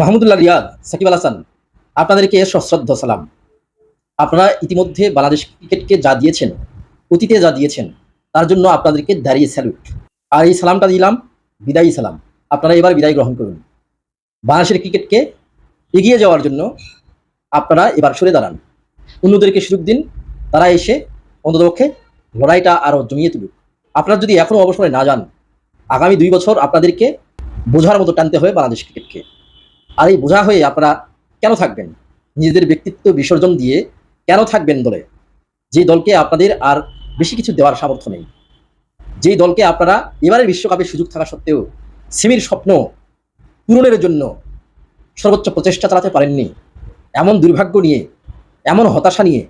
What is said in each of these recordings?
মাহমুদুল্লাহ রিয়াদ, সাকিব আল হাসান, আপনাদেরকে সশ্রদ্ধ সালাম। আপনারা ইতিমধ্যে বাংলাদেশ ক্রিকেটকে যা দিয়েছেন, অতীতে যা দিয়েছেন, তার জন্য আপনাদেরকে দাঁড়িয়ে স্যালুট আর এই সালামটা দিলাম, বিদায়ী সালাম। আপনারা এবার বিদায় গ্রহণ করুন। বাংলাদেশের ক্রিকেটকে এগিয়ে যাওয়ার জন্য আপনারা এবার সরে দাঁড়ান। অন্যদেরকে সুযোগ দিন, তারা এসে অন্ততপক্ষে লড়াইটা আরও জমিয়ে তুলুক। আপনারা যদি এখনও অবসরে না যান, আগামী দুই বছর আপনাদেরকে বোঝার মতো টানতে হবে বাংলাদেশ ক্রিকেটকে। আর এই বোঝা হয়ে আপনারা কেন থাকবেন? নিজেদের ব্যক্তিত্ব বিসর্জন দিয়ে কেন থাকবেন দলে যে দলকে আপনাদের আর বেশি কিছু দেওয়ার সামর্থ্য নেই। যেই দলকে আপনারা এবারের বিশ্বকাপের সুযোগ থাকা সত্ত্বেও সেমির স্বপ্ন পূরণের জন্য সর্বোচ্চ প্রচেষ্টা চালাতে পারেননি, এমন দুর্ভাগ্য নিয়ে, এমন হতাশা নিয়ে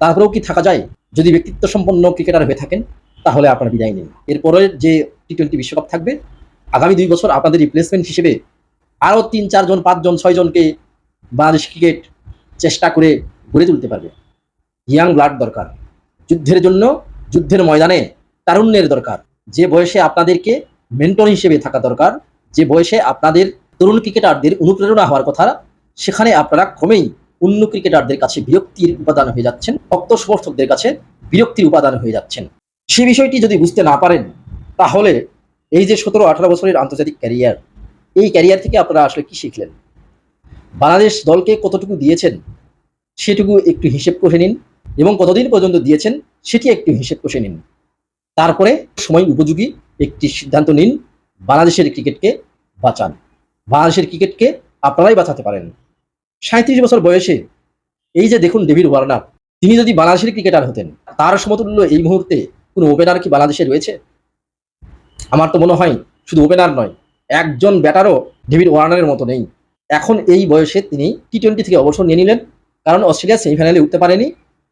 তারপরেও কি থাকা যায়? যদি ব্যক্তিত্ব সম্পন্ন ক্রিকেটার হয়ে থাকেন, তাহলে আপনারা বিদায় নিন এরপরে যে টি টোয়েন্টি বিশ্বকাপ থাকবে, আগামী দুই বছর আপনাদের রিপ্লেসমেন্ট হিসেবে আরও তিন, চারজন, পাঁচজন, ছয়জনকে বাংলাদেশ ক্রিকেট চেষ্টা করে গড়ে তুলতে পারবে। ইয়াং ব্লাড দরকার। যুদ্ধের জন্য, যুদ্ধের ময়দানে তারুণ্যের দরকার। যে বয়সে আপনাদেরকে মেন্টর হিসেবে থাকা দরকার, যে বয়সে আপনাদের তরুণ ক্রিকেটারদের অনুপ্রেরণা হওয়ার কথা, সেখানে আপনারা ক্রমেই অন্য ক্রিকেটারদের কাছে বিরক্তির উপাদান হয়ে যাচ্ছেন ভক্ত সমর্থকদের কাছে বিরক্তির উপাদান হয়ে যাচ্ছেন। সে বিষয়টি যদি বুঝতে না পারেন, তাহলে এই যে সতেরো, আঠারো বছরের আন্তর্জাতিক ক্যারিয়ার এই ক্যারিয়ার থেকে আপনারা আসলে কি শিখলেন? বাংলাদেশ দলকে কতটুকু দিয়েছেন সেটুকু একটু হিসেব করে নিন এবং কতদিন পর্যন্ত দিয়েছেন সেটি একটু হিসেব করে নিন। তারপরে সময় উপযোগী একটি সিদ্ধান্ত নিন, বাংলাদেশের ক্রিকেটকে বাঁচান। বাংলাদেশের ক্রিকেটকে আপনারাই বাঁচাতে পারেন। সাঁত্রিশ বছর বয়সে এই যে দেখুন ডেভিড ওয়ার্নার, তিনি যদি বাংলাদেশের ক্রিকেটার হতেন, তার সমতুল্য এই মুহূর্তে কোনো ওপেনার কি বাংলাদেশে রয়েছে? আমার তো মনে হয় শুধু ওপেনার নয় একজন ব্যাটারও ডেভিড ওয়ার্নারের মতো নেই। এখন এই বয়সে তিনি টি টোয়েন্টি থেকে অবসর নিয়ে নিলেন, কারণ অস্ট্রেলিয়া সেমিফাইনালে উঠতে পারেনি।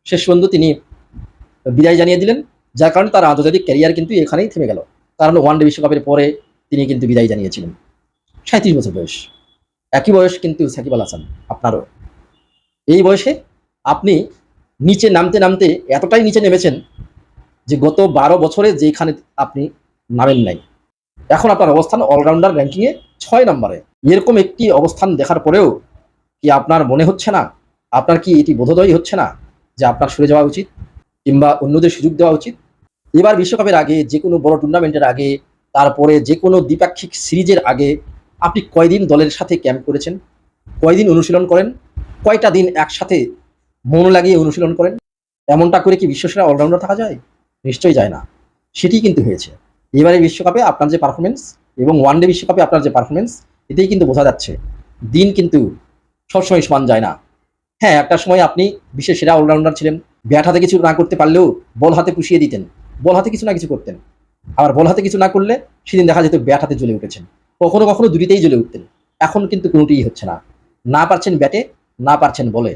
শেষ পর্যন্ত তিনি বিদায় জানিয়ে দিলেন, যার কারণে তার আন্তর্জাতিক ক্যারিয়ার কিন্তু এখানেই থেমে গেল। কারণ ওয়ান ডে বিশ্বকাপের পরে তিনি কিন্তু বিদায় জানিয়েছিলেন। সাঁত্রিশ বছর বয়স। একই বয়স কিন্তু সাকিব আল হাসান, আপনারও। এই বয়সে আপনি নিচে নামতে নামতে এতটাই নিচে নেমেছেন যে গত বারো বছরে যেখানে আপনি নামেন নাই। এখন আপনার অবস্থান অলরাউন্ডার র্যাঙ্কিংয়ে ছয় নম্বরে। এরকম একটি অবস্থান দেখার পরেও কি আপনার মনে হচ্ছে না? আপনার কি এটি বোধোদয় হচ্ছে না যে আপনার সরে যাওয়া উচিত কিংবা অন্যদের সুযোগ দেওয়া উচিত? এবার বিশ্বকাপের আগে, যে কোনো বড় টুর্নামেন্টের আগে, তারপরে যে কোনো দ্বিপাক্ষিক সিরিজের আগে আপনি কয়দিন দলের সাথে ক্যাম্প করেছেন? কয়দিন অনুশীলন করেন? কয়টা দিন একসাথে মন লাগিয়ে অনুশীলন করেন? এমনটা করে কি বিশ্বসেরা অলরাউন্ডার থাকা যায়? নিশ্চয়ই যায় না। সেটি কিন্তু হয়েছে। এবারে বিশ্বকাপে আপনার যে পারফরমেন্স এবং ওয়ান ডে বিশ্বকাপে আপনার যে পারফরমেন্স এতেই কিন্তু বোঝা যাচ্ছে, দিন কিন্তু সবসময় সমান যায় না। হ্যাঁ একটা সময় আপনি বিশ্বের সেরা অলরাউন্ডার ছিলেন ব্যাট হাতে কিছু না করতে পারলেও বল হাতে পুষিয়ে দিতেন বল হাতে কিছু না কিছু করতেন। আবার বল হাতে কিছু না করলে সেদিন দেখা যেত ব্যাট হাতে জ্বলে উঠেছেন। কখনো কখনো দুটিতেই জ্বলে উঠতেন। এখন কিন্তু কোনোটিই হচ্ছে না। না পারছেন ব্যাটে না পারছেন বলে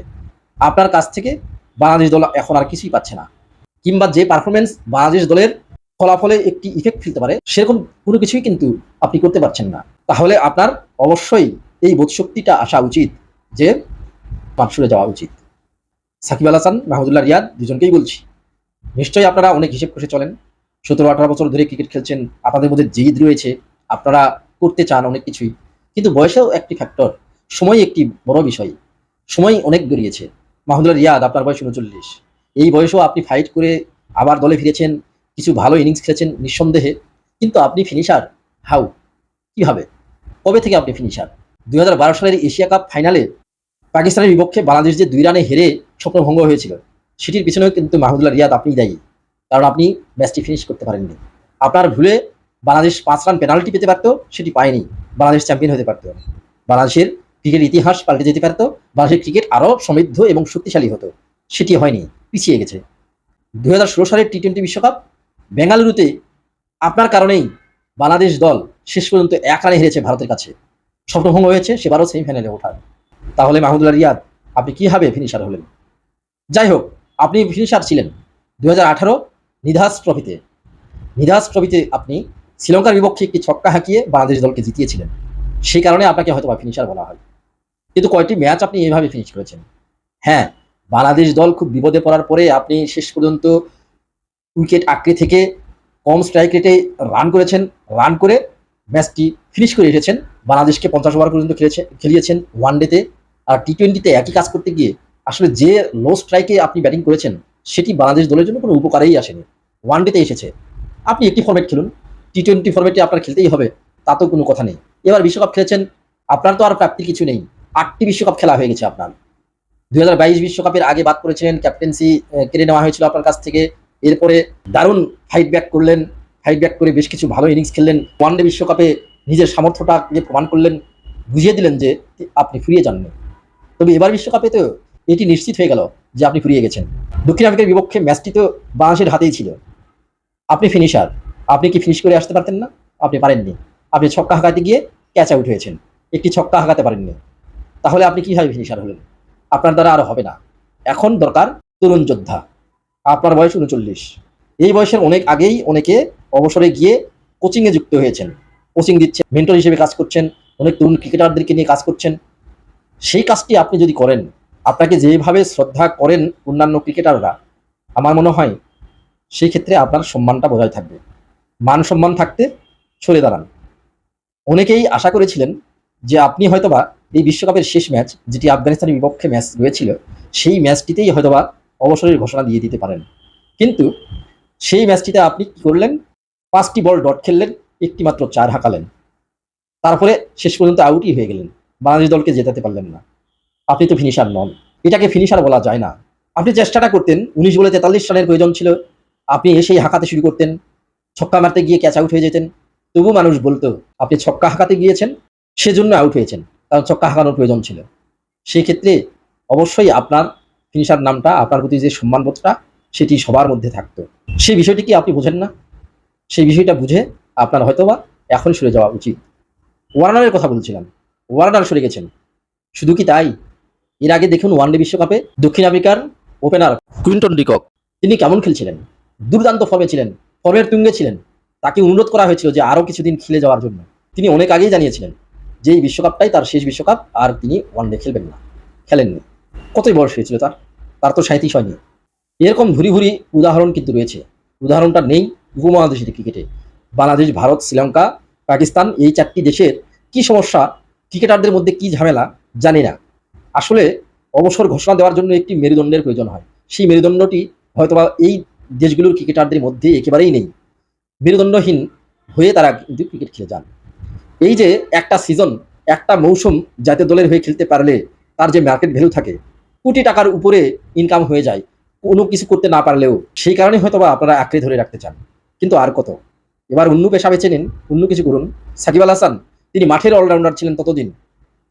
আপনার কাছ থেকে বাংলাদেশ দল এখন আর কিছুই পাচ্ছে না। কিংবা যে পারফরমেন্স বাংলাদেশ দলের ফলাফলে একটি ইফেক্ট ফেলতে পারে, সেরকম কোনো কিছুই কিন্তু আপনি করতে পারছেন না। তাহলে আপনার অবশ্যই এই বোধশক্তিটা আসা উচিত যে পাঁচশোরে যাওয়া উচিত। সাকিব আল হাসান, মাহমুদুল্লাহ রিয়াদ দুজনকেই বলছি, নিশ্চয়ই আপনারা অনেক হিসেব করে চলেন। সতেরো, আঠারো বছর ধরে ক্রিকেট খেলছেন, আপনাদের মধ্যে জিদ রয়েছে, আপনারা করতে চান অনেক কিছুই। কিন্তু বয়সেও একটি ফ্যাক্টর সময় একটি বড় বিষয়, সময় অনেক গড়িয়েছে। মাহমুদুল্লাহ রিয়াদ, আপনার বয়স উনচল্লিশ এই বয়সেও আপনি ফাইট করে আবার দলে ফিরেছেন কিছু ভালো ইনিংস খেলেছেন নিঃসন্দেহে। কিন্তু আপনি ফিনিশার হাউ কীভাবে? কবে থেকে আপনি ফিনিশার দুই হাজার বারো সালের এশিয়া কাপ ফাইনালে পাকিস্তানের বিপক্ষে বাংলাদেশ যে দুই রানে হেরে স্বপ্নভঙ্গ হয়েছিল, সেটির পিছনেও কিন্তু মাহমুদুল্লাহ রিয়াদ আপনি দায়ী। কারণ আপনি ম্যাচটি ফিনিশ করতে পারেননি। আপনার ভুলে বাংলাদেশ পাঁচ রান পেনাল্টি পেতে পারতো, সেটি পায়নি। বাংলাদেশ চ্যাম্পিয়ন হতে পারতো। বাংলাদেশের ক্রিকেট ইতিহাস পাল্টে যেতে পারতো। বাংলাদেশের ক্রিকেট আরও সমৃদ্ধ এবং শক্তিশালী হতো। সেটি হয়নি, পিছিয়ে গেছে। দু হাজার ষোলো সালের টি টোয়েন্টি বিশ্বকাপ বেঙ্গালুরুতে আপনার কারণেই বাংলাদেশ দল শেষ পর্যন্ত এক রানে হেরেছে ভারতের কাছে। স্বপ্নভঙ্গ হয়েছে সেবারও সেমিফাইনালে ওঠার। তাহলে মাহমুদুল্লাহ রিয়াদ, আপনি কীভাবে ফিনিশার হলেন? যাই হোক, আপনি ফিনিশার ছিলেন দু হাজার আঠারো নিধাস ট্রফিতে। নিধাস ট্রফিতে আপনি শ্রীলঙ্কার বিপক্ষে একটি ছক্কা হাঁকিয়ে বাংলাদেশ দলকে জিতিয়েছিলেন। সেই কারণে আপনাকে হয়তো ফিনিশার বলা হয়। কিন্তু কয়টি ম্যাচ আপনি এভাবে ফিনিশ করেছেন। হ্যাঁ বাংলাদেশ দল খুব বিপদে পড়ার পরে আপনি শেষ পর্যন্ত উইকেট আঁকড়ে থেকে কম স্ট্রাইক রেটে রান করেছেন। রান করে ম্যাচটি ফিনিশ করে এসেছেন বাংলাদেশকে পঞ্চাশ ওভার পর্যন্ত খেলেছে খেলিয়েছেন ওয়ান ডেতে আর টি টোয়েন্টিতে একই কাজ করতে গিয়ে আসলে যে লো স্ট্রাইকে আপনি ব্যাটিং করেছেন, সেটি বাংলাদেশ দলের জন্য কোনো উপকারেই আসেনি। ওয়ান ডেতে এসেছে। আপনি একটি ফর্মেট খেলুন। টি টোয়েন্টি ফর্মেটে আপনার খেলতেই হবে তা তো কোনো কথা নেই। এবার বিশ্বকাপ খেলেছেন, আপনার তো আর প্রাপ্তির কিছু নেই। আটটি বিশ্বকাপ খেলা হয়ে গেছে আপনার। বাইশ বিশ্বকাপের আগে বাদ করেছিলেন ক্যাপ্টেন্সি কেড়ে নেওয়া হয়েছিল আপনার কাছ থেকে। এরপরে দারুণ ফাইট ব্যাক করলেন ফাইট ব্যাক করে বেশ কিছু ভালো ইনিংস খেললেন। ওয়ান ডে বিশ্বকাপে নিজের সামর্থ্যটা যে প্রমাণ করলেন, বুঝিয়ে দিলেন যে আপনি ফুরিয়ে যাননি। তবে এবার বিশ্বকাপে তো এটি নিশ্চিত হয়ে গেল যে আপনি ফুরিয়ে গেছেন। দক্ষিণ আফ্রিকার বিপক্ষে ম্যাচটি তো বাংলাদেশের হাতেই ছিল। আপনি ফিনিশার আপনি কি ফিনিশ করে আসতে পারতেন না? আপনি পারেননি। আপনি ছক্কা হাঁকাতে গিয়ে ক্যাচ আউট হয়েছেন। একটি ছক্কা হাঁকাতে পারেননি। তাহলে আপনি কীভাবে ফিনিশার হলেন? আপনার দ্বারা আর হবে না। এখন দরকার তরুণ যোদ্ধা। আপনার বয়স উনচল্লিশ। এই বয়সের অনেক আগেই অনেকে অবসরে গিয়ে কোচিংয়ে যুক্ত হয়েছেন। কোচিং দিচ্ছেন মেন্টর হিসেবে কাজ করছেন, অনেক তরুণ ক্রিকেটারদেরকে নিয়ে কাজ করছেন। সেই কাজটি আপনি যদি করেন, আপনাকে যেভাবে শ্রদ্ধা করেন অন্যান্য ক্রিকেটাররা আমার মনে হয় সেই ক্ষেত্রে আপনার সম্মানটা বজায় থাকবে। মান সম্মান থাকতে সরে দাঁড়ান। অনেকেই আশা করেছিলেন যে আপনি হয়তোবা এই বিশ্বকাপের শেষ ম্যাচ যেটি আফগানিস্তানের বিপক্ষে ম্যাচ রয়েছিল, সেই ম্যাচটিতেই হয়তোবা অবসরের ঘোষণা দিয়ে দিতে পারেন। কিন্তু সেই ম্যাচটিতে আপনি কি করলেন? পাঁচটি বল ডট খেললেন, একটি মাত্র চার হাঁকালেন। তারপরে শেষ পর্যন্ত আউটই হয়ে গেলেন। বাংলাদেশ দলকে জেতাতে পারলেন না। আপনি তো ফিনিশার নন। এটাকে ফিনিশার বলা যায় না। আপনি চেষ্টাটা করতেন, উনিশ বলে তেতাল্লিশ রানের প্রয়োজন ছিল। আপনি এসেই হাঁকাতে শুরু করতেন, ছক্কা মারতে গিয়ে ক্যাচ আউট হয়ে যেতেন। তবু মানুষ বলতো, আপনি ছক্কা হাঁকাতে গিয়েছেন, সেজন্য আউট হয়েছেন। কারণ ছক্কা হাঁকানোর প্রয়োজন ছিল। সেক্ষেত্রে অবশ্যই আপনার ফিনিশার নামটা, আপনার প্রতি যে সম্মানবোধটা, সেটি সবার মধ্যে থাকতো। সেই বিষয়টি কি আপনি বোঝেন না? সেই বিষয়টা বুঝে আপনার হয়তোবা এখন সরে যাওয়া উচিত। ওয়ার্নারের কথা বলছিলাম। ওয়ার্নার সরে গেছেন। শুধু কি তাই? এর আগে দেখুন ওয়ানডে বিশ্বকাপে দক্ষিণ আফ্রিকার ওপেনার কুইন্টন ডিকক। তিনি কেমন খেলছিলেন? দুর্দান্ত ফর্মে ছিলেন, ফর্মের তুঙ্গে ছিলেন। তাকে অনুরোধ করা হয়েছিল যে আরও কিছুদিন খেলে যাওয়ার জন্য। তিনি অনেক আগেই জানিয়েছিলেন যে এই বিশ্বকাপটাই তার শেষ বিশ্বকাপ আর তিনি ওয়ানডে খেলবেন না, খেলেননি। কতই বয়স হয়েছিল তার? তার তো সাঁত্রিশ হয়নি। এরকম ভুরি ভুরি উদাহরণ কিন্তু রয়েছে। উদাহরণটা নেই উপমহাদেশের ক্রিকেটে। বাংলাদেশ, ভারত, শ্রীলঙ্কা, পাকিস্তান এই চারটি দেশের কি সমস্যা, ক্রিকেটারদের মধ্যে কি ঝামেলা, জানি না। আসলে অবসর ঘোষণা দেওয়ার জন্য একটি মেরুদণ্ডের প্রয়োজন হয়। সেই মেরুদণ্ডটি হয়তোবা এই দেশগুলোর ক্রিকেটারদের মধ্যে একেবারেই নেই। মেরুদণ্ডহীন হয়ে তারা কিন্তু ক্রিকেট খেলে যান। এই যে একটা সিজন, একটা মৌসুম জাতীয় দলের হয়ে খেলতে পারলে তার যে মার্কেট ভ্যালু থাকে কোটি টাকার উপরে ইনকাম হয়ে যায়। কোনো কিছু করতে না পারলেও সেই কারণে হয়তো বা আপনারা আঁকড়ে ধরে রাখতে চান। কিন্তু আর কত? এবার অন্য পেশা বেছে নিন, অন্য কিছু করুন। সাকিব আল হাসান, তিনি মাঠের অলরাউন্ডার ছিলেন ততদিন।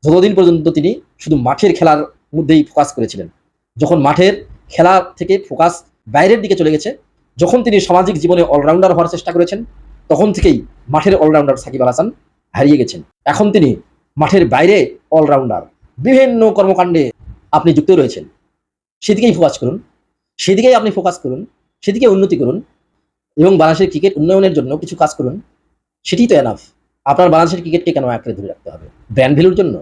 যতদিন পর্যন্ত তিনি শুধু মাঠের খেলার মধ্যেই ফোকাস করেছিলেন। যখন মাঠের খেলা থেকে ফোকাস বাইরের দিকে চলে গেছে, যখন তিনি সামাজিক জীবনে অলরাউন্ডার হওয়ার চেষ্টা করেছেন, তখন থেকেই মাঠের অলরাউন্ডার সাকিব আল হাসান হারিয়ে গেছেন। এখন তিনি মাঠের বাইরে অলরাউন্ডার বিভিন্ন কর্মকাণ্ডে আপনি যুক্ত রয়েছেন। সেদিকেই ফোকাস করুন। সেদিকেই আপনি ফোকাস করুন। সেদিকে উন্নতি করুন। এবং বাংলাদেশের ক্রিকেট উন্নয়নের জন্য কিছু কাজ করুন। সেটি তো এনাফ আপনার বাংলাদেশের ক্রিকেটকে কেন আঁকড়ে ধরে রাখতে হবে? ব্র্যান্ড ভ্যালুর জন্য।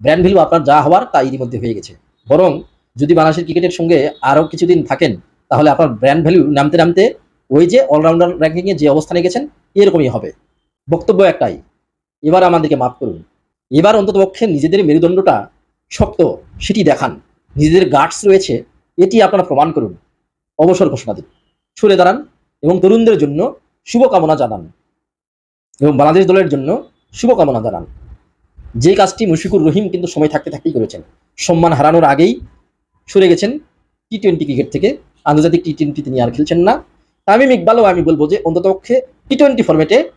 ব্র্যান্ড ভ্যালু আপনার যা হওয়ার তা ইতিমধ্যে হয়ে গেছে। বরং যদি বাংলাদেশের ক্রিকেটের সঙ্গে আরও কিছুদিন থাকেন, তাহলে আপনার ব্র্যান্ড ভ্যালু নামতে নামতে ওই যে অলরাউন্ডার র্যাঙ্কিংয়ে যে অবস্থানে গেছেন, এরকমই হবে। বক্তব্য একটাই। এবার আমাদেরকে মাফ করুন। এবার অন্ততপক্ষে নিজেদের মেরুদণ্ডটা শক্ত, সেটি দেখান। নিজেদের গার্ডস রয়েছে, এটি আপনারা প্রমাণ করুন। অবসর ঘোষণা দিন। সরে দাঁড়ান এবং তরুণদের জন্য শুভকামনা জানান। এবং বাংলাদেশ দলের জন্য শুভকামনা জানান। যে কাজটি মুশিকুর রহিম কিন্তু সময় থাকতে থাকতেই করেছেন। সম্মান হারানোর আগেই সরে গেছেন টি টোয়েন্টি ক্রিকেট থেকে। আন্তর্জাতিক টি টোয়েন্টি তিনি আর খেলছেন না। তামিম ইকবালও আমি বলব যে অন্ততপক্ষে টি টোয়েন্টি ফর্মেটে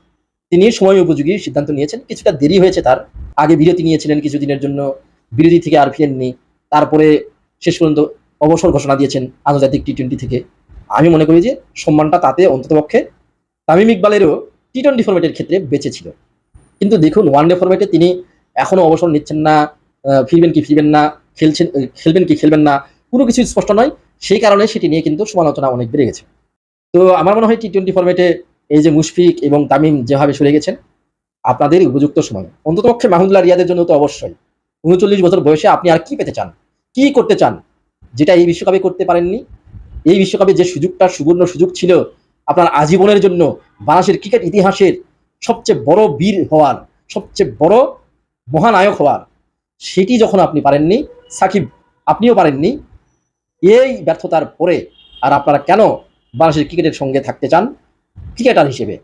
তিনি সময় উপযোগী সিদ্ধান্ত নিয়েছেন। কিছুটা দেরি হয়েছে তার। আগে বিরতি নিয়েছিলেন কিছুদিনের জন্য। বিরতি থেকে আর ফিরেননি তারপরে শেষ পর্যন্ত অবসর ঘোষণা দিয়েছেন আন্তর্জাতিক টি টোয়েন্টি থেকে। আমি মনে করি যে সম্মানটা তাতে অন্ততপক্ষে তামিম ইকবালেরও টি টোয়েন্টি ফর্মেটের ক্ষেত্রে বেঁচে ছিল। কিন্তু দেখুন ওয়ানডে ফর্মেটে তিনি এখনও অবসর নিচ্ছেন না ফিরবেন কি ফিরবেন না, খেলছেন খেলবেন কি খেলবেন না, কোনো কিছু স্পষ্ট নয়। সেই কারণে সেটি নিয়ে কিন্তু সমালোচনা অনেক বেড়ে গেছে। তো আমার মনে হয় টি টোয়েন্টি ফর্মেটে এই যে মুশফিক এবং তামিম যেভাবে সরে গেছেন, আপনাদের উপযুক্ত সময়। অন্ততপক্ষে মাহমুদুল্লাহ রিয়াদের জন্য তো অবশ্যই। উনচল্লিশ বছর বয়সে আপনি আর কি পেতে চান? কি করতে চান? যেটা এই বিশ্বকাপে করতে পারেননি? এই বিশ্বকাপে যে সুযোগটা, সুবর্ণ সুযোগ ছিল আপনার আজীবনের জন্য বাংলাদেশের ক্রিকেট ইতিহাসের সবচেয়ে বড় বীর হওয়ার, সবচেয়ে বড় মহানায়ক হওয়ার, সেটি যখন আপনি পারেননি, সাকিব আপনিও পারেননি, এই ব্যর্থতার পরে আর আপনারা কেন বাংলাদেশের ক্রিকেটের সঙ্গে থাকতে চান? ক্রিকেটার হিসেবে।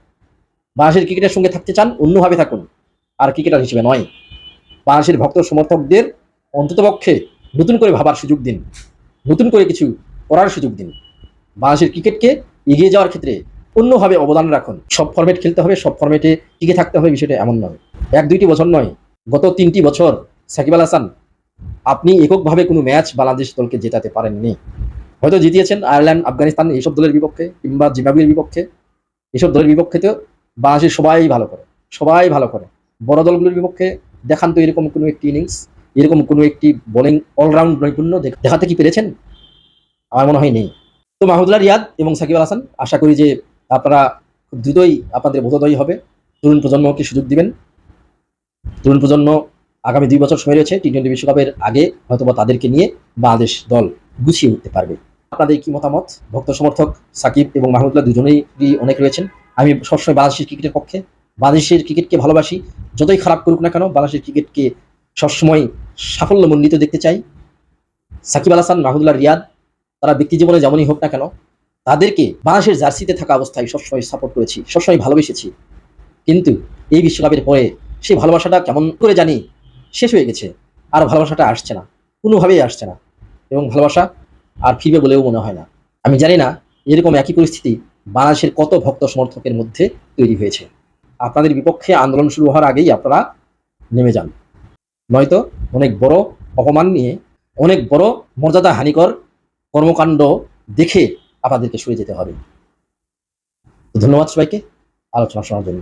বাংলাদেশের ক্রিকেটের সঙ্গে থাকতে চান, অন্যভাবে থাকুন। আর ক্রিকেটার হিসেবে নয়। বাংলাদেশের ভক্ত সমর্থকদের অন্ততপক্ষে নতুন করে ভাবার সুযোগ দিন, নতুন করে কিছু করার সুযোগ দিন। বাংলাদেশের ক্রিকেটকে এগিয়ে যাওয়ার ক্ষেত্রে অন্যভাবে অবদান রাখুন। সব ফর্মেট খেলতে হবে, সব ফর্মেটে টিকে থাকতে হবে, বিষয়টা এমন নয়। এক দুইটি বছর নয়, গত তিনটি বছর সাকিব আল হাসান আপনি এককভাবে কোনো ম্যাচ বাংলাদেশ দলকে জেতাতে পারেননি। হয়তো জিতিয়েছেন আয়ারল্যান্ড, আফগানিস্তান এইসব দলের বিপক্ষে কিংবা জিম্বাবুয়ের বিপক্ষে। এইসব দলের বিপক্ষে তো বাংলাদেশের সবাই ভালো করে, সবাই ভালো করে। বড় দলগুলোর বিপক্ষে দেখান তো এরকম কোনো একটি ইনিংস এরকম কোনো একটি বোলিং অলরাউন্ড নৈপুণ্য দেখাতে কি পেরেছেন? আমার মনে হয় নেই। তো মাহমুদুল্লাহ রিয়াদ এবং সাকিব আল হাসান, আশা করি যে আপনারা খুব দ্রুতই আপনাদের বোধোদয় হবে। তরুণ প্রজন্মকে সুযোগ দিবেন। তরুণ প্রজন্ম আগামী দুই বছর সময় রয়েছে টি টোয়েন্টি বিশ্বকাপের আগে হয়তোবা তাদেরকে নিয়ে বাংলাদেশ দল গুছিয়ে উঠতে পারবে। আপনাদের কি মতামত? ভক্ত সমর্থক সাকিব এবং মাহমুদুল্লাহ দুজনেই অনেক রয়েছেন। আমি সবসময় বাংলাদেশের ক্রিকেটের পক্ষে বাংলাদেশের ক্রিকেটকে ভালোবাসি, যতই খারাপ করুক না কেন, বাংলাদেশের ক্রিকেটকে সবসময় সাফল্যমণ্ডিত দেখতে চাই। সাকিব আল হাসান, মাহমুদুল্লাহ রিয়াদ, তারা ব্যক্তি জীবনে যেমনই হোক না কেন, তাদেরকে বাংলাদেশের জার্সিতে থাকা অবস্থায় সবসময় সাপোর্ট করেছি, সবসময় ভালোবেসেছি। কিন্তু এই বিশ্বকাপের পরে সেই ভালোবাসাটা কেমন করে জানি শেষ হয়ে গেছে, আর ভালোবাসাটা আসছে না, কোনোভাবেই আসছে না। এবং ভালোবাসা আর ফিরবে বলেও মনে হয় না। আমি জানি না এরকম একই পরিস্থিতি বাংলাদেশের কত ভক্ত সমর্থকের মধ্যে তৈরি হয়েছে। আপনাদের বিপক্ষে আন্দোলন শুরু হওয়ার আগেই আপনারা নেমে যান। নয়তো অনেক বড় অপমান নিয়ে, অনেক বড় মর্যাদা হানিকর কর্মকাণ্ড দেখে আপনাদেরকে সরে যেতে হবে। ধন্যবাদ সবাইকে, আলোচনা শোনার জন্য।